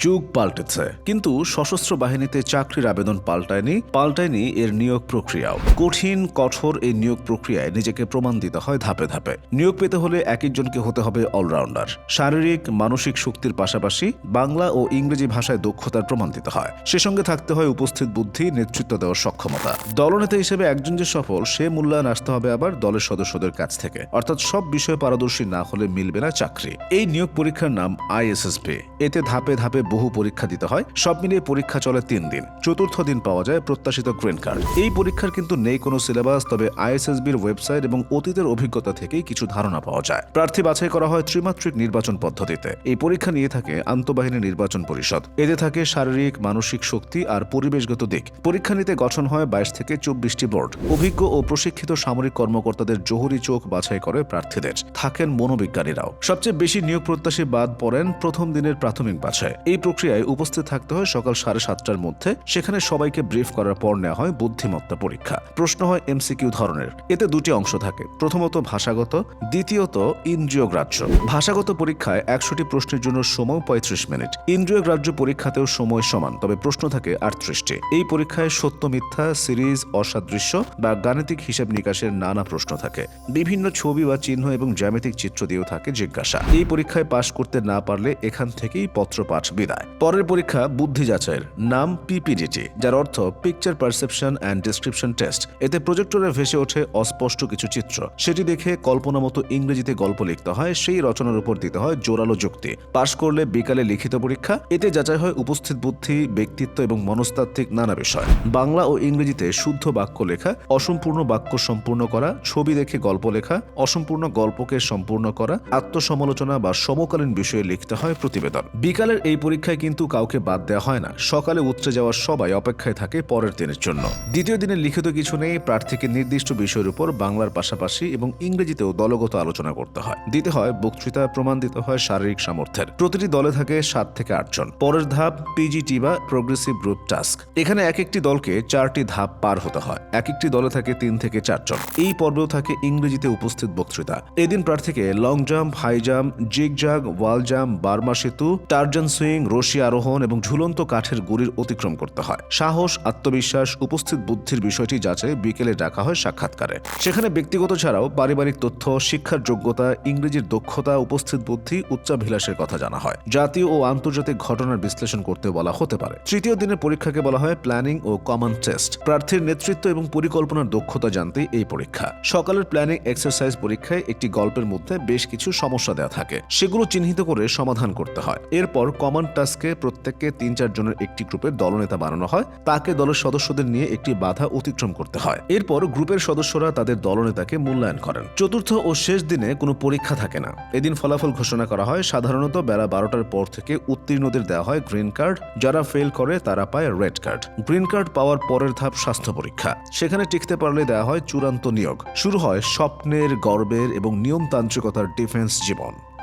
যুগ পাল্টেছে। কিন্তু সশস্ত্র বাহিনীতে চাকরির আবেদন পাল্টায়নি পাল্টায়নি এর নিয়োগ প্রক্রিয়াও। কঠিন, কঠোর এই নিয়োগ প্রক্রিয়ায় নিজেকে প্রমাণ দিতে হয় ধাপে ধাপে। নিয়োগ পেতে হলে এক একজনকে হতে হবে অলরাউন্ডার। শারীরিক, মানসিক শক্তির পাশাপাশি বাংলা ও ইংরেজি ভাষায় দক্ষতার প্রমাণ দিতে হয়। সে সঙ্গে থাকতে হয় উপস্থিত বুদ্ধি, নেতৃত্ব দেওয়ার সক্ষমতা। দলনেতা হিসেবে একজন যে সফল, সে মূল্যায়ন আসতে হবে আবার দলের সদস্যদের কাছ থেকে। অর্থাৎ সব বিষয়ে পারদর্শী না হলে মিলবে না চাকরি। এই নিয়োগ পরীক্ষার নাম আইএসএসপি। এতে ধাপে ধাপে বহু পরীক্ষা দিতে হয়। সব মিলিয়ে পরীক্ষা চলে তিন দিন। চতুর্থ দিন পাওয়া যায় প্রত্যাশিত গ্রিন কার্ড। এই পরীক্ষার কিন্তু নেই কোনো সিলেবাস, তবে আইএসএসবির ওয়েবসাইট এবং অতীতের অভিজ্ঞতা থেকেই কিছু ধারণা পাওয়া যায়। প্রার্থী বাছাই করা হয় ত্রিমাত্রিক নির্বাচন পদ্ধতিতে। এই পরীক্ষা নিয়ে থাকে আন্তঃবাহিনী নির্বাচন পরিষদ। এতে থাকে শারীরিক, মানসিক শক্তি আর পরিবেশগত দিক। পরীক্ষা নিতে গঠন হয় বাইশ থেকে চব্বিশটি বোর্ড। অভিজ্ঞ ও প্রশিক্ষিত সামরিক কর্মকর্তাদের জহুরি চোখ বাছাই করে প্রার্থীদের। থাকেন মনোবিজ্ঞানীরাও। সবচেয়ে বেশি নিয়োগ প্রত্যাশী বাদ পড়েন প্রথম দিনের প্রাথমিক বাছাই। এই প্রক্রিয়ায় উপস্থিত থাকতে হয় সকাল সাড়ে সাতটার মধ্যে, সেখানে সবাইকে ব্রিফ করার পর নেওয়া হয় বুদ্ধিমত্তা পরীক্ষা। প্রশ্ন হয় এমসিকিউ ধরনের। এতে দুটি অংশ থাকে। প্রথমত ভাষাগত, দ্বিতীয়ত ইন্দ্রিয় গ্রাহ্য। ভাষাগত পরীক্ষায় একশোটি প্রশ্নের জন্য সময় পঁয়ত্রিশ মিনিট। ইন্দ্রিয় গ্রাহ্য পরীক্ষাতেও সময় সমান, তবে প্রশ্ন থাকে আটত্রিশটি। এই পরীক্ষায় সত্য মিথ্যা, সিরিজ, অসাদৃশ্য বা গাণিতিক হিসাব নিকাশের নানা প্রশ্ন থাকে। বিভিন্ন ছবি বা চিহ্ন এবং জ্যামিতিক চিত্র দিয়েও থাকে জিজ্ঞাসা। এই পরীক্ষায় পাশ করতে না পারলে এখান থেকেই পত্রপাঠ বিদায়। পরের পরীক্ষা বুদ্ধি যাচাইয়ের, নাম পিপিডিটি যার অর্থ picture perception and description test এতে প্রজেক্টরে ভেসে ওঠে অস্পষ্ট কিছু চিত্র। সেটি দেখে কল্পনা মতো ইংরেজিতে গল্প লিখতে হয়, সেই রচনার উপর দিতে হয় জোরালো যুক্তি। পাশ করলে বিকালে লিখিত পরীক্ষা, এতে যাচাই হয় উপস্থিত বুদ্ধি, ব্যক্তিত্ব এবং মনস্তাত্ত্বিক নানা বিষয়। বাংলা ও ইংরেজিতে শুদ্ধ বাক্য লেখা, অসম্পূর্ণ বাক্য সম্পূর্ণ করা, ছবি দেখে গল্প লেখা, অসম্পূর্ণ গল্পকে সম্পূর্ণ করা, আত্মসমালোচনা বা সমকালীন বিষয়ে লিখতে হয় প্রতিবেদন। বিকালের এই পরীক্ষায় কিন্তু কাউকে বাদ দেওয়া হয় না। সকালে উতরে যাওয়ার সবাই অপেক্ষায় থাকে পরের দিনের জন্য। দ্বিতীয় দিনে লিখিত কিছু নেই, প্রার্থীকে নির্দিষ্ট বিষয়ের উপর বাংলার পাশাপাশি এবং ইংরেজিতেও দলগত আলোচনা করতে হয়। দিতে হয় বক্তৃতা, প্রমাণ দিতে হয় শারীরিক সামর্থ্যের। প্রতিটি দলে থাকে সাত থেকে আটজন পরের ধাপ পিজিটি বা প্রোগ্রেসিভ গ্রুপ টাস্ক এখানে এক একটি দলকে চারটি ধাপ পার হতে হয়। এক একটি দলে থাকে তিন থেকে চারজন এই পর্বেও থাকে ইংরেজিতে উপস্থিত বক্তৃতা। এদিন প্রার্থীকে long jump high jump zig zag wall jump Burma সেতু টার্জন সুইং, রশি আরোহণ এবং ঝুলন্ত কাঠের গুড়ির অতিক্রম করতে হয়। সাহস, আত্মবিশ্বাস, উপস্থিত বুদ্ধির বিষয়টি যাচাই বিকেলে ডাকা হয় সাক্ষাৎকারে। সেখানে ব্যক্তিগত ছাড়াও পারিবারিক তথ্য, শিক্ষার যোগ্যতা, ইংরেজির দক্ষতা, উপস্থিত বুদ্ধি, উচ্চাভিলাষের কথা জানা হয়। জাতীয় ও আন্তর্জাতিক ঘটনার বিশ্লেষণ করতে বলা হতে পারে। তৃতীয় দিনের পরীক্ষাকে বলা হয় প্ল্যানিং ও কমন টেস্ট। প্রার্থীর নেতৃত্ব এবং পরিকল্পনার দক্ষতা জানতে এই পরীক্ষা। সকালের প্ল্যানিং এক্সারসাইজ পরীক্ষায় একটি গল্পের মধ্যে বেশ কিছু সমস্যা দেওয়া থাকে। সেগুলো চিহ্নিত করে সমাধান করতে হয়। এরপর কমন টাস্কে প্রত্যেককে তিন চারজনের একটি গ্রুপের দলনেতা বানানো হয়। তাকে দলের সদস্যদের নিয়ে একটি বাধা অতিক্রম করতে হয়। এরপর গ্রুপের সদস্যরা তাদের দলনেতাকে মূল্যায়ন করেন। চতুর্থ ও শেষ দিনে কোনো পরীক্ষা থাকে না। এদিন ফলাফল ঘোষণা করা হয়। সাধারণত বেলা বারোটার পর থেকে উত্তীর্ণদের দেওয়া হয় গ্রিন কার্ড যারা ফেল করে, তারা পায় রেড কার্ড গ্রিন কার্ড পাওয়ার পরের ধাপ স্বাস্থ্য পরীক্ষা। সেখানে টিকতে পারলে দেওয়া হয় চূড়ান্ত নিয়োগ। শুরু হয় স্বপ্নের, গর্বের এবং নিয়মতান্ত্রিকতার ডিফেন্স জীবন।